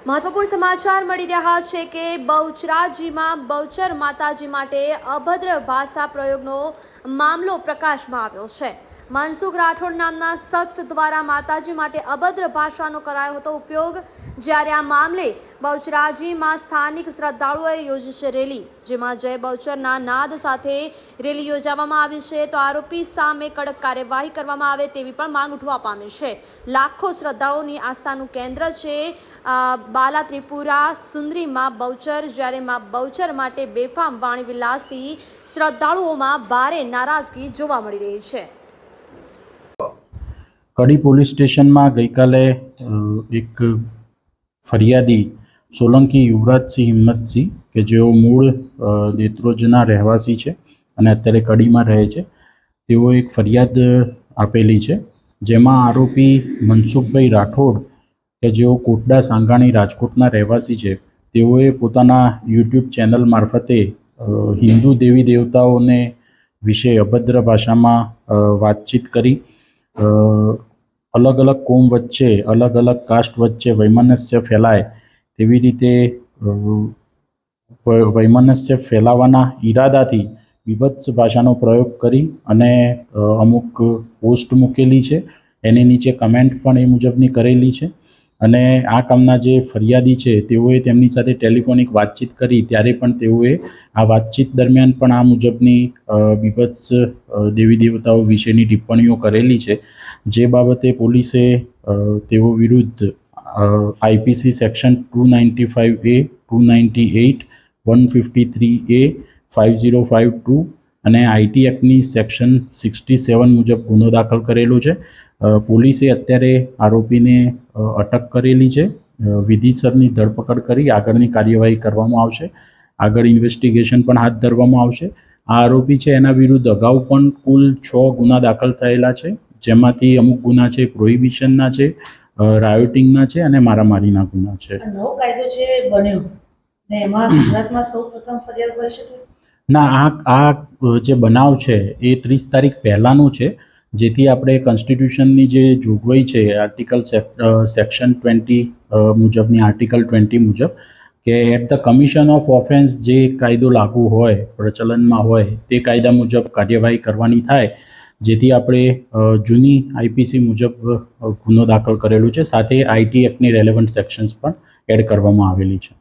મહત્વપૂર્ણ સમાચાર મળી રહ્યા છે કે બહુચરાજીમાં બહુચર માતાજી માટે અભદ્ર ભાષા પ્રયોગનો મામલો પ્રકાશમાં આવ્યો છે. મનસુખ રાઠોડ નામના શખ્સ દ્વારા માતાજી માટે અભદ્ર ભાષાનો કરાયો હતો ઉપયોગ, જ્યારે આ મામલે બહુચરાજીમાં સ્થાનિક શ્રદ્ધાળુઓએ યોજી છે રેલી, જેમાં જય બહુચરના નાદ સાથે રેલી યોજાવામાં આવી છે. તો આરોપી સામે કડક કાર્યવાહી કરવામાં આવે તેવી પણ માંગ ઉઠવા પામી છે. લાખો શ્રદ્ધાળુઓની આસ્થાનું કેન્દ્ર છે બાલા ત્રિપુરા સુંદરીમાં બહુચર, જ્યારે માં બહુચર માટે બેફામ વાણી વિલાસથી શ્રદ્ધાળુઓમાં ભારે નારાજગી જોવા મળી રહી છે. કડી પોલીસ સ્ટેશનમાં ગઈકાલે એક ફરિયાદી સોલંકી યુવરાજસિંહ હિંમતસિંહ, કે જેઓ મૂળ દેત્રોજના રહેવાસી છે અને અત્યારે કડીમાં રહે છે, તેઓ એક ફરિયાદ આપેલી છે, જેમાં આરોપી મનસુખભાઈ રાઠોડ, કે જેઓ કોટડા સાંગાણી રાજકોટના રહેવાસી છે, તેઓએ પોતાના યુટ્યુબ ચેનલ મારફતે હિન્દુ દેવી દેવતાઓને વિશે અભદ્ર ભાષામાં વાતચીત કરી અલગ અલગ કોમ વચ્ચે, અલગ અલગ કાસ્ટ વચ્ચે વૈમનસ્ય ફેલાય તેવી રીતે વૈમનસ્ય ફેલાવાના ઈરાદાથી બીભત્સ ભાષાનો પ્રયોગ કરી અને અમુક પોસ્ટ મૂકેલી છે. એની નીચે કમેન્ટ પણ એ મુજબની કરેલી છે. અને આ કામના જે ફરિયાદી છે, તેઓએ તેમની સાથે ટેલિફોનિક વાતચીત કરી, ત્યારે પણ તેઓએ આ વાતચીત દરમિયાન પણ આ મુજબની બીભત્સ દેવી દેવતાઓ વિશેની ટિપ્પણીઓ કરેલી છે. જે બાબતે પોલીસે તેઓ વિરુદ્ધ IPC section two ninety five A, two ninety eight, one fifty three A, five zero five two અને આઈટી એક્ટની સેક્શન સિક્સટી સેવન મુજબ ગુનો દાખલ કરેલો છે. પોલીસે અત્યારે આરોપીને અટક કરેલી છે. વિધિસરની ધરપકડ કરી આગળની કાર્યવાહી કરવામાં આવશે. આગળ ઇન્વેસ્ટિગેશન પણ હાથ ધરવામાં આવશે. આ આરોપી છે, એના વિરુદ્ધ અગાઉ પણ કુલ છ ગુના દાખલ થયેલા છે. જેમાંથી અમુક ગુના છે, પ્રોહિબિશનના છે રાયોટિંગના છે અને મારામારીના ગુના છે. નવો કાયદો છે બન્યો એમાં ગુજરાતમાં સૌ પ્રથમ ફરિયાદ હોય શકે ના, આ આ જે બનાવ છે એ ત્રીસ તારીખ પહેલાંનું છે, જેથી આપણે કોન્સ્ટિટ્યુશનની જે જોગવાઈ છે આર્ટિકલ સેક્શન ટ્વેન્ટી મુજબની આર્ટિકલ ટ્વેન્ટી મુજબ, કે at the commission of offence જે કાયદો લાગુ હોય, પ્રચલનમાં હોય, તે કાયદા મુજબ કાર્યવાહી કરવાની થાય, જેથી આપણે જૂની આઈપીસી મુજબ ગુનો દાખલ કરેલું છે, સાથે આઈટી એક્ટની રેલેવન્ટ સેક્શન્સ પણ એડ કરવામાં આવેલી છે.